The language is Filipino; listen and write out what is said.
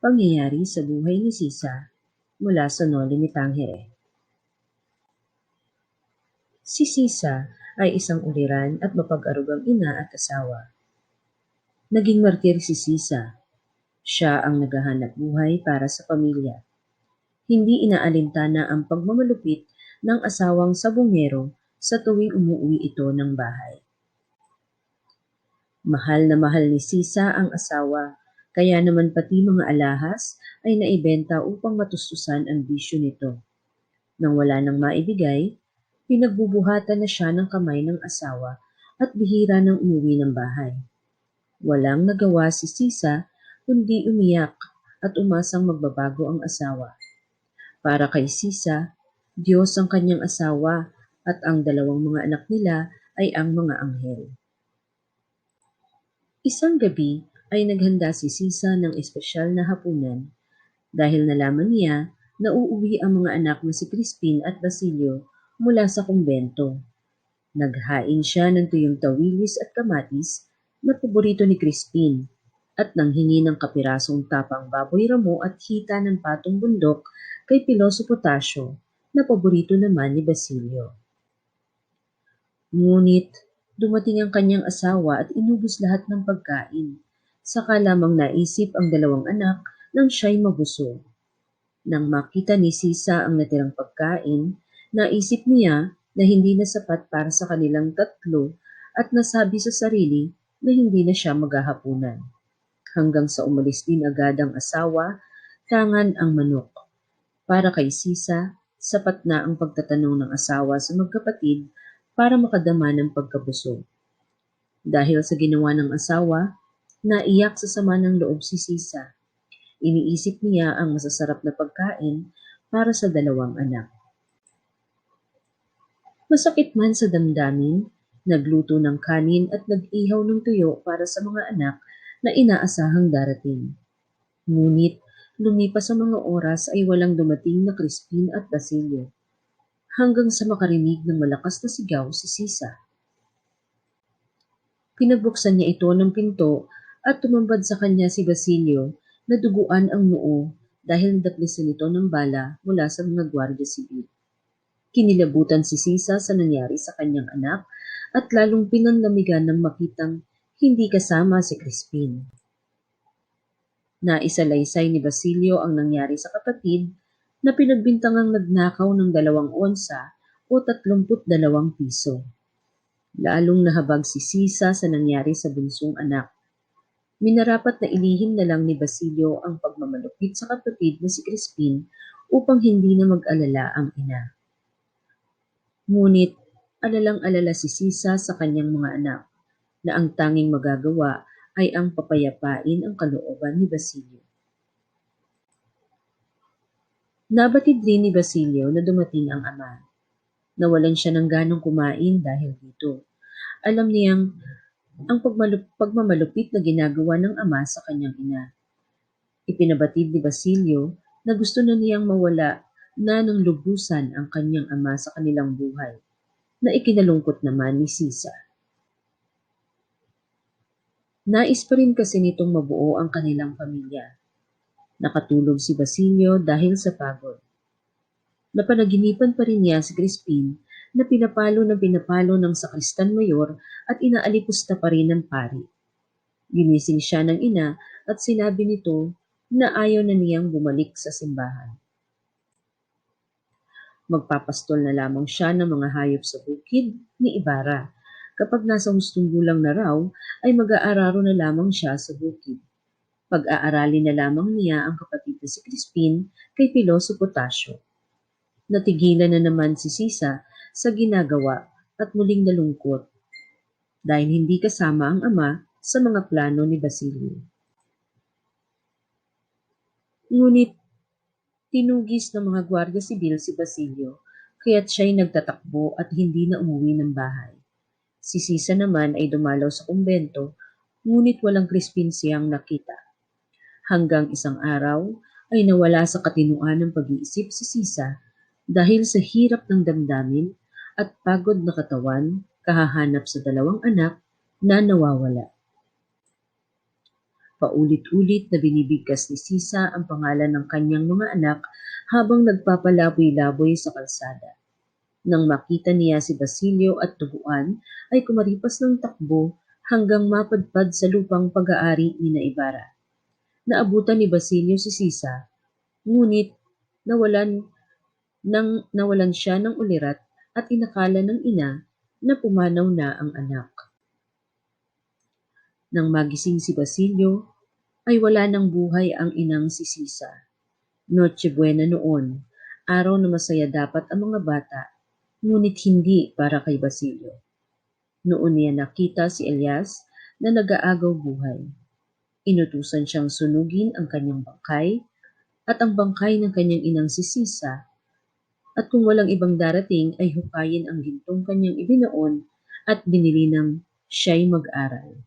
Pangyayari sa buhay ni Sisa mula sa Noli ni Tangere. Si Sisa ay isang uliran at mapag-arugang ina at asawa. Naging martir si Sisa. Siya ang naghahanap buhay para sa pamilya. Hindi inaalintana ang pagmamalupit ng asawang sabungero sa tuwing umuwi ito ng bahay. Mahal na mahal ni Sisa ang asawa kaya naman pati mga alahas ay naibenta upang matustusan ang bisyo nito. Nang wala nang maibigay, pinagbubuhatan na siya ng kamay ng asawa at bihira ng umuwi ng bahay. Walang nagawa si Sisa kundi umiyak at umasang magbabago ang asawa. Para kay Sisa, Diyos ang kanyang asawa at ang dalawang mga anak nila ay ang mga anghel. Isang gabi, ay naghanda si Sisa ng espesyal na hapunan dahil nalaman niya na uuwi ang mga anak na si Crispin at Basilio mula sa kumbento. Naghain siya ng tuyong tawilis at kamatis na paborito ni Crispin at nanghingi ng kapirasong tapang baboy ramo at hita ng patong bundok kay Piloso Potasio na paborito naman ni Basilio. Ngunit dumating ang kanyang asawa at inubos lahat ng pagkain Saka lamang naisip ang dalawang anak nang siya'y mabusog. Nang makita ni Sisa ang natirang pagkain, naisip niya na hindi na sapat para sa kanilang tatlo at nasabi sa sarili na hindi na siya maghahapunan. Hanggang sa umalis din agad ang asawa, tangan ang manok. Para kay Sisa, sapat na ang pagtatanong ng asawa sa magkapatid para makadama ng pagkabusog. Dahil sa ginawa ng asawa, Naiyak sa sama ng loob si Sisa. Iniisip niya ang masasarap na pagkain para sa dalawang anak. Masakit man sa damdamin, nagluto ng kanin at nag-ihaw ng tuyo para sa mga anak na inaasahang darating. Ngunit lumipas ang mga oras ay walang dumating na Crispin at Basilio. Hanggang sa makarinig ng malakas na sigaw si Sisa. Pinagbuksan niya ito ng pinto at tumambad sa kanya si Basilio na duguan ang noo dahil nadaplisan ito ng bala mula sa mga gwardya sibil. Kinilabutan si Sisa sa nangyari sa kanyang anak at lalong pinanlamigan ng makitang hindi kasama si Crispin. Naisalaysay ni Basilio ang nangyari sa kapatid na pinagbintangang nagnakaw ng dalawang onsa o tatlumput dalawang piso. Lalong nahabag si Sisa sa nangyari sa bunsong anak minarapat na ilihim na lang ni Basilio ang pagmamalupit sa kapatid na si Crispin upang hindi na mag-alala ang ina. Ngunit alalang-alala si Sisa sa kanyang mga anak na ang tanging magagawa ay ang papayapain ang kalooban ni Basilio. Nabatid rin ni Basilio na dumating ang ama. Nawalan siya ng ganong kumain dahil dito. Alam niyang ang pagmalup, pagmamalupit na ginagawa ng ama sa kanyang ina. Ipinabatid ni Basilio na gusto na niyang mawala na ng lubusan ang kanyang ama sa kanilang buhay, na ikinalungkot naman ni Sisa. Nais pa rin kasi nitong mabuo ang kanilang pamilya. Nakatulog si Basilio dahil sa pagod. Napanaginipan pa rin niya si Crispin na pinapalo ng pinapalo ng sakristan mayor at inaalipusta pa rin ng pari. Ginising siya ng ina at sinabi nito na ayaw na niyang bumalik sa simbahan. Magpapastol na lamang siya ng mga hayop sa bukid ni Ibarra. Kapag nasa hustong na raw, ay mag-aararo na lamang siya sa bukid. Pag-aaralin na lamang niya ang kapatid na si Crispin kay Piloso Potasio. Natigilan na naman si Sisa sa ginagawa at muling nalungkot dahil hindi kasama ang ama sa mga plano ni Basilio. Ngunit tinugis ng mga gwardiya sibil si Basilio kaya't siya'y nagtatakbo at hindi na umuwi ng bahay. Si Sisa naman ay dumalaw sa kumbento ngunit walang Crispin siyang nakita. Hanggang isang araw ay nawala sa katinuan ng pag-iisip si Sisa dahil sa hirap ng damdamin at pagod na katawan kahahanap sa dalawang anak na nawawala. Paulit-ulit na binibigkas ni Sisa ang pangalan ng kanyang mga anak habang nagpapalaboy-laboy sa kalsada. Nang makita niya si Basilio at tubuan, ay kumaripas ng takbo hanggang mapadpad sa lupang pag-aari ni na Ibarra. Naabutan ni Basilio si Sisa, ngunit nawalan, nang, nawalan siya ng ulirat at inakala ng ina na pumanaw na ang anak. Nang magising si Basilio, ay wala ng buhay ang inang si Sisa. Noche Buena noon, araw na masaya dapat ang mga bata, ngunit hindi para kay Basilio. Noon niya nakita si Elias na nag-aagaw buhay. Inutusan siyang sunugin ang kanyang bangkay at ang bangkay ng kanyang inang si Sisa at kung walang ibang darating ay hukayin ang gintong kanyang ibinoon at binili ng siya'y mag-aral.